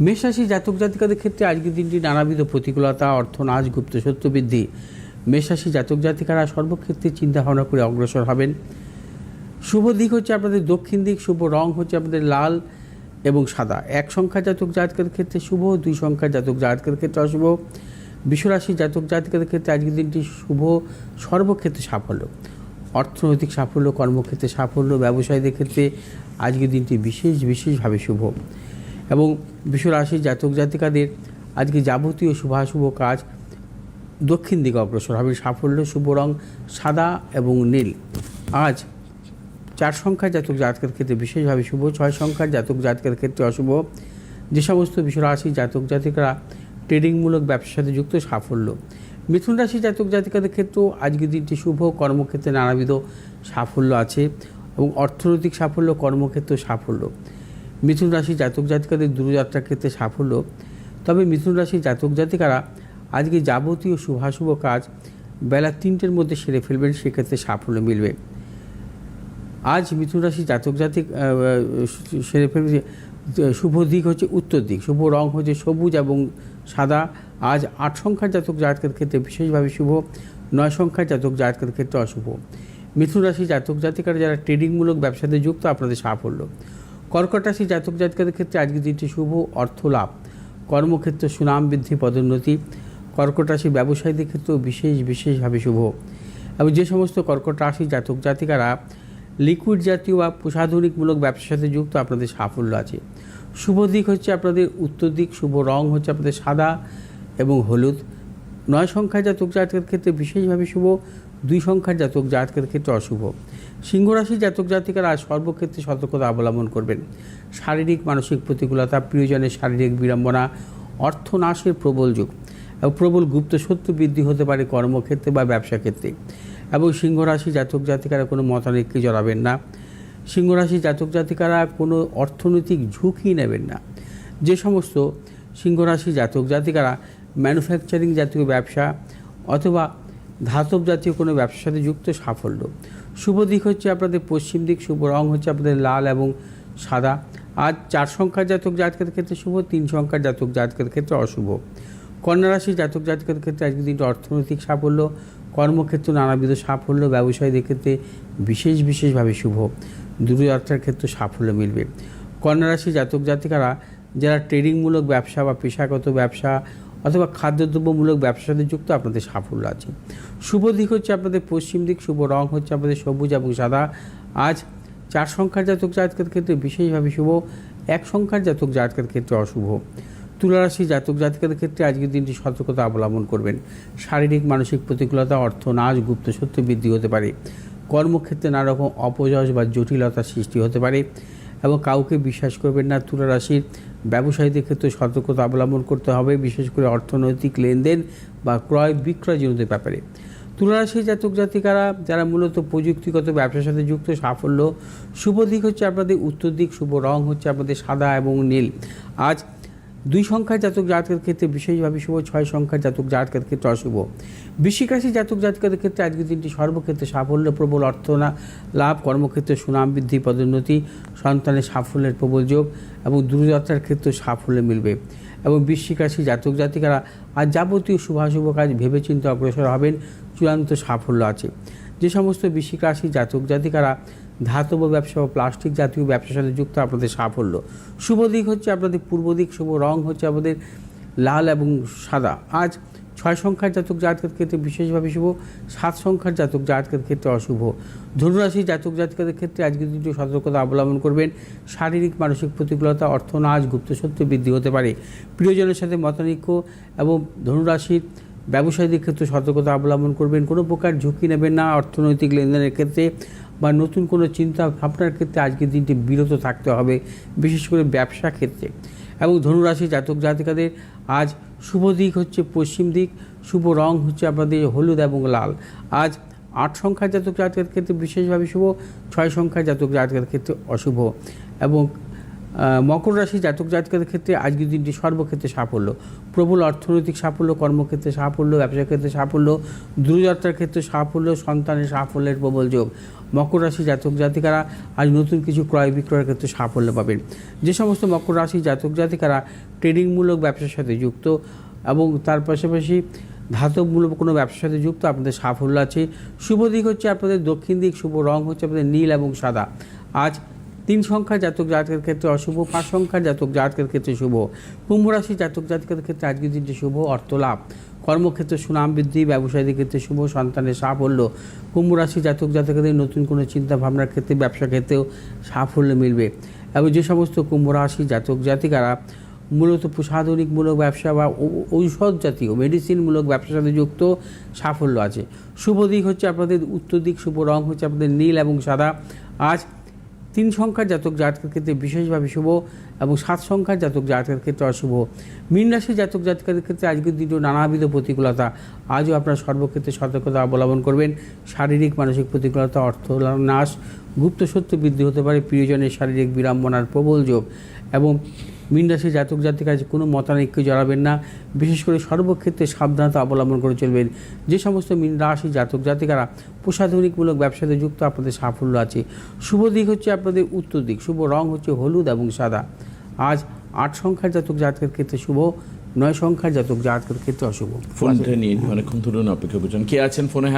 মেষরাশি জাতক জাতিকাদের ক্ষেত্রে আজকের দিনটি নানাবিধ প্রতিকূলতা, অর্থনাশ, গুপ্ত সত্য বৃদ্ধি। মেষরাশি জাতক জাতিকারা সর্বক্ষেত্রে চিন্তা ভাবনা করে অগ্রসর হবেন। শুভ দিক হচ্ছে আপনাদের দক্ষিণ দিক, শুভ রং হচ্ছে আপনাদের লাল এবং সাদা। এক সংখ্যা জাতক জাতকের ক্ষেত্রে শুভ, দুই সংখ্যা জাতক জাতকের ক্ষেত্রে অশুভ। বিশ্বরাশি জাতক জাতিকাদের ক্ষেত্রে আজকের দিনটি শুভ, সর্বক্ষেত্রে সাফল্য। অর্থনৈতিক সাফল্য, কর্মক্ষেত্রে সাফল্য, ব্যবসায়ীদের ক্ষেত্রে আজকের দিনটি বিশেষ, বিশেষভাবে শুভ। এবং বিশ্বরাশি জাতক জাতিকাদের আজকে যাবতীয় শুভাশুভ কাজ দক্ষিণ দিকে অগ্রসর হবে। সাফল্য, শুভ রং, সাদা এবং নীল। আজ চার সংখ্যার জাতক জাতকের ক্ষেত্রে বিশেষভাবে শুভ, ছয় সংখ্যার জাতক জাতকের ক্ষেত্রে অশুভ। যে সমস্ত বিশ্বরাশি জাতক জাতিকারা ট্রেডিংমূলক ব্যবসার সাথে যুক্ত, সাফল্য। মিথুন রাশি জাতক জাতিকাদের ক্ষেত্রেও আজকের দিনটি শুভ, কর্মক্ষেত্রে নানাবিধ সাফল্য আছে এবং অর্থনৈতিক সাফল্য কর্মক্ষেত্র সাফল্য। মিথুন রাশি জাতক জাতিকাদের দূরযাত্রার ক্ষেত্রে সাফল্য। তবে মিথুন রাশি জাতক জাতিকারা আজকে যাবতীয় শুভাশুভ কাজ বেলা তিনটের মধ্যে সেরে ফেলবেন, সেক্ষেত্রে সাফল্য মিলবে। আজ মিথুন রাশি জাতক জাতিক সেরে ফেলবে, শুভ দিক হচ্ছে উত্তর দিক, শুভ রং হচ্ছে সবুজ এবং সাদা। আজ আট সংখ্যার জাতক জাতকের ক্ষেত্রে বিশেষভাবে শুভ, নয় সংখ্যার জাতক জাতকের ক্ষেত্রে অশুভ। মিথুন রাশি জাতক জাতিকারা যারা ট্রেডিংমূলক ব্যবসাতে যুক্ত, আপনাদের সাফল্য। কর্কট রাশি জাতক জাতিকাদের ক্ষেত্রে আজকে দিনটি শুভ অর্থ লাভ কর্মক্ষেত্রে সুনাম বৃদ্ধি, পদোন্নতি। কর্কট রাশি ব্যবসায়ীদের ক্ষেত্রেও বিশেষ, বিশেষভাবে শুভ। এবং যে সমস্ত কর্কট রাশি জাতক জাতিকারা লিকুইড জাতীয় বা প্রসাধনিকমূলক ব্যবসার সাথে যুক্ত আপনাদের সাফল্য আছে। শুভ দিক হচ্ছে আপনাদের উত্তর দিক, শুভ রং হচ্ছে আপনাদের সাদা এবং হলুদ। নয় সংখ্যার জাতক জাতকের ক্ষেত্রে বিশেষভাবে শুভ, দুই সংখ্যার জাতক জাতকের ক্ষেত্রে অশুভ। সিংহরাশি জাতক জাতিকারা সর্বক্ষেত্রে সতর্কতা অবলম্বন করবেন। শারীরিক, মানসিক প্রতিকূলতা, প্রিয়জনের শারীরিক বিড়ম্বনা, অর্থনাশের প্রবল যুগ এবং প্রবল গুপ্ত শত্রু বৃদ্ধি হতে পারে কর্মক্ষেত্রে বা ব্যবসা ক্ষেত্রে। এবং সিংহরাশি জাতক জাতিকারা কোনো মতানৈক্যে জড়াবেন না। সিংহরাশি জাতক জাতিকারা কোনো অর্থনৈতিক ঝুঁকি নেবেন না। যে সমস্ত সিংহরাশি জাতক জাতিকারা ম্যানুফ্যাকচারিং জাতীয় ব্যবসা অথবা ধাতব জাতীয় কোনো ব্যবসার সাথে যুক্ত সাফল্য। শুভ দিক হচ্ছে আপনাদের পশ্চিম দিক, শুভ রং হচ্ছে আপনাদের লাল এবং সাদা। আজ চার সংখ্যার জাতক জাতকের ক্ষেত্রে শুভ, তিন সংখ্যার জাতক জাতকের ক্ষেত্রে অশুভ। কন্যারাশি জাতক জাতকের ক্ষেত্রে আজকে দিনটি অর্থনৈতিক সাফল্য, কর্মক্ষেত্রে নানাবিধ সাফল্য, ব্যবসায়ীদের ক্ষেত্রে বিশেষ বিশেষভাবে শুভ। দূরযাত্রার ক্ষেত্রে সাফল্য মিলবে। কন্যারাশি জাতক জাতিকারা, যারা ট্রেডিংমূলক ব্যবসা বা পেশাগত ব্যবসা অথবা খাদ্যদ্রব্যমূলক ব্যবসার সাথে যুক্ত আপনাদের সাফল্য আছে। শুভ দিক হচ্ছে আপনাদের পশ্চিম দিক, শুভ রং হচ্ছে আপনাদের সবুজ এবং সাদা। আজ চার সংখ্যার জাতক জাতকের ক্ষেত্রে বিশেষভাবে শুভ, এক সংখ্যার জাতক জাতকের ক্ষেত্রে অশুভ। তুলারাশি জাতক জাতিকাদের ক্ষেত্রে আজকের দিনটি সতর্কতা অবলম্বন করবেন। শারীরিক, মানসিক প্রতিকূলতা, অর্থ নাশ, গুপ্ত সত্য বৃদ্ধি হতে পারে। কর্মক্ষেত্রে নানা রকম অপযশ বা জটিলতার সৃষ্টি হতে পারে এবং কাউকে বিশ্বাস করবেন না। তুলা রাশির ব্যবসায়ীদের ক্ষেত্রে সতর্কতা অবলম্বন করতে হবে, বিশেষ করে অর্থনৈতিক লেনদেন বা ক্রয় বিক্রয় জনিত ব্যাপারে। তুলারাশি জাতক জাতিকারা যারা মূলত প্রযুক্তিগত ব্যবসার সাথে যুক্ত, সাফল্য, শুভ দিক হচ্ছে আপনাদের উত্তর দিক, শুভ রং হচ্ছে আপনাদের সাদা এবং নীল। আজ দুই সংখ্যার জাতক জাতকের ক্ষেত্রে বিশেষভাবে শুভ, ছয় সংখ্যার জাতক জাতকের ক্ষেত্রে অশুভ। বৃশ্চিক রাশি জাতক জাতকের ক্ষেত্রে আজকের দিনটি সর্বক্ষেত্রে সাফল্য প্রবল অর্থনা লাভ, কর্মক্ষেত্রে সুনাম বৃদ্ধি, পদোন্নতি, সন্তানের সাফল্যের প্রবল যোগ এবং দূরযাত্রার ক্ষেত্রে সাফল্য মিলবে। এবং বৃশ্চিক রাশি জাতক জাতিকারা আর যাবতীয় শুভাশুভ কাজ ভেবেচিন্তে অগ্রসর হবেন, চূড়ান্ত সাফল্য আছে। যে সমস্ত বৃশ্চিক রাশি জাতক জাতিকারা ধাতব ব্যবসা ও প্লাস্টিক জাতীয় ব্যবসার সাথে যুক্ত আপনাদের সাফল্য। শুভ দিক হচ্ছে আপনাদের পূর্ব দিক, শুভ রং হচ্ছে আমাদের লাল এবং সাদা। আজ ছয় সংখ্যার জাতক জাতকের ক্ষেত্রে বিশেষভাবে শুভ, সাত সংখ্যার জাতক জাতকের ক্ষেত্রে অশুভ। ধনুরাশি জাতক জাতকের ক্ষেত্রে আজকে দুটো সতর্কতা অবলম্বন করবেন। শারীরিক, মানসিক প্রতিকূলতা অর্থনাশ গুপ্ত সত্য বৃদ্ধি হতে পারে। প্রিয়জনের সাথে মতানৈক্য এবং ধনুরাশির ব্যবসায়ীদের ক্ষেত্রে সতর্কতা অবলম্বন করবেন। কোনো প্রকার ঝুঁকি নেবেন না। অর্থনৈতিক লেনদেনের ক্ষেত্রে বা নতুন কোনো চিন্তা ভাবনার ক্ষেত্রে আজকের দিনটি বিরত থাকতে হবে, বিশেষ করে ব্যবসা ক্ষেত্রে। এবং ধনুরাশি জাতক জাতিকাদের আজ শুভ দিক হচ্ছে পশ্চিম দিক, শুভ রং হচ্ছে আপনাদের হলুদ এবং লাল। আজ আট সংখ্যার জাতক জাতকের ক্ষেত্রে বিশেষভাবে শুভ, ছয় সংখ্যার জাতক জাতকের ক্ষেত্রে অশুভ। এবং মকর রাশি জাতক জাতিকাদের ক্ষেত্রে আজকের দিনটি সর্বক্ষেত্রে সাফল্য। প্রবল অর্থনৈতিক সাফল্য, কর্মক্ষেত্রে সাফল্য ব্যবসা ক্ষেত্রে সাফল্য, দূরযাত্রার ক্ষেত্রে সাফল্য, সন্তানের সাফল্যের প্রবল যোগ। মকর রাশি জাতক জাতিকারা আজ নতুন কিছু ক্রয় বিক্রয়ের ক্ষেত্রে সাফল্য পাবেন। যে সমস্ত মকর রাশি জাতক জাতিকারা ট্রেডিংমূলক ব্যবসার সাথে যুক্ত এবং তার পাশাপাশি ধাতবমূলক কোনো ব্যবসার সাথে যুক্ত আপনাদের সাফল্য আছে। শুভ দিক হচ্ছে আপনাদের দক্ষিণ দিক, শুভ রং হচ্ছে আপনাদের নীল এবং সাদা। আজ তিন সংখ্যার জাতক জাতকের ক্ষেত্রে অশুভ, পাঁচ সংখ্যার জাতক জাতকের ক্ষেত্রে শুভ। কুম্ভ রাশি জাতক জাতকের ক্ষেত্রে আজকের দিনটি শুভ অর্থ লাভ কর্মক্ষেত্রে সুনাম বৃদ্ধি, ব্যবসায়ীদের ক্ষেত্রে শুভ, সন্তানের সাফল্য। কুম্ভ রাশি জাতক জাতকদের নতুন কোনো চিন্তা ভাবনার ক্ষেত্রে ব্যবসা ক্ষেত্রেও সাফল্য মিলবে। এবং যে সমস্ত কুম্ভ রাশি জাতক জাতিকারা, মূলত প্রসাধনিকমূলক ব্যবসা বা ঔষধ জাতীয়, মেডিসিনমূলক ব্যবসার সাথে যুক্ত সাফল্য আছে। শুভ দিক হচ্ছে আপনাদের, উত্তর দিক শুভ, রং হচ্ছে আপনাদের নীল এবং সাদা। আজ তিন সংখ্যার জাতক জাতকের ক্ষেত্রে বিশেষভাবে শুভ এবং সাত সংখ্যার জাতক জাতকের ক্ষেত্রে অশুভ। মীন রাশির জাতক জাতকের ক্ষেত্রে আজকের দিনটি নানাবিধ প্রতিকূলতা। আজও আপনার সর্বক্ষেত্রে সতর্কতা অবলম্বন করবেন। শারীরিক, মানসিক প্রতিকূলতা, অর্থ নাশ, গুপ্ত সত্য বৃদ্ধি হতে পারে। প্রিয়জনের শারীরিক বিড়ম্বনার প্রবল যোগ এবং মীন জাতক জাতিকা কোনো মতানৈক্য জড়াবেন না। বিশেষ করে সর্বক্ষেত্রে সাবধানতা অবলম্বন করে চলবেন। যে সমস্ত মীন জাতক জাতিকারা প্রসাধনিকমূলক ব্যবসাতে যুক্ত, আপনাদের সাফল্য আছে। শুভ দিক হচ্ছে আপনাদের উত্তর দিক। শুভ রং হচ্ছে হলুদ এবং সাদা। আজ আট সংখ্যার জাতক জাতকের ক্ষেত্রে শুভ, নয় সংখ্যার জাতক জাতকের ক্ষেত্রে অশুভ। ফোনটা নিয়ে অনেকক্ষণ ধরুন অপেক্ষা করছেন। কে আছেন ফোনে?